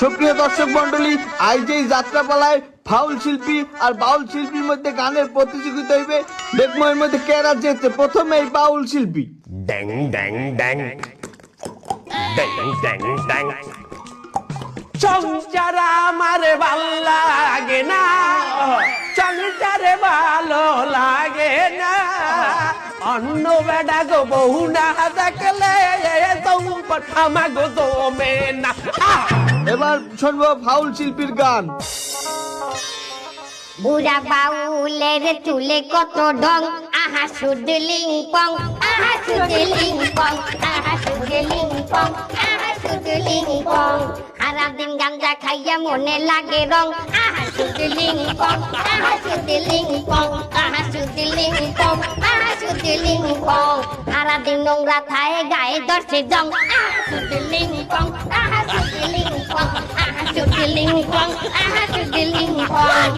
সুপ্রিয় দর্শক মন্ডলী আজ এই যাত্রাপালায় ফাউল শিল্পী আর বাউল শিল্পীর মধ্যে গানের প্রতিযোগিতা হইবে। দেখব এর মধ্যে কেরা যেতে প্রথমে এই বাউল শিল্পী। ড্যাং ড্যাং ড্যাং। ড্যাং dang, dang. সংসার আমার ভালো লাগে না। সংসারে ভালো লাগে না। অন্য বেডা গো বহু না দেখলে আমাগো দমে না। এবার শুনব ফাউল শিল্পীর গান। বুড়া বাউলের চুলে কত ডং আহা শুধু লিং পং আহা শুধু লিং পং আহা শুধু লিং পং আহা শুধু লিং পং সারা দিন গাঞ্জা খাইয়া মনে লাগে রং, আহা শুধু লিং পং আহা শুধু লিং পং আহা শুধু লিং পং আহা শুধু লিং পং সারা দিন নোংরা থায় গায়ে দর্শে জং, আহা শুধু লিং পং আহা Giling kwang, ah, giling kwang.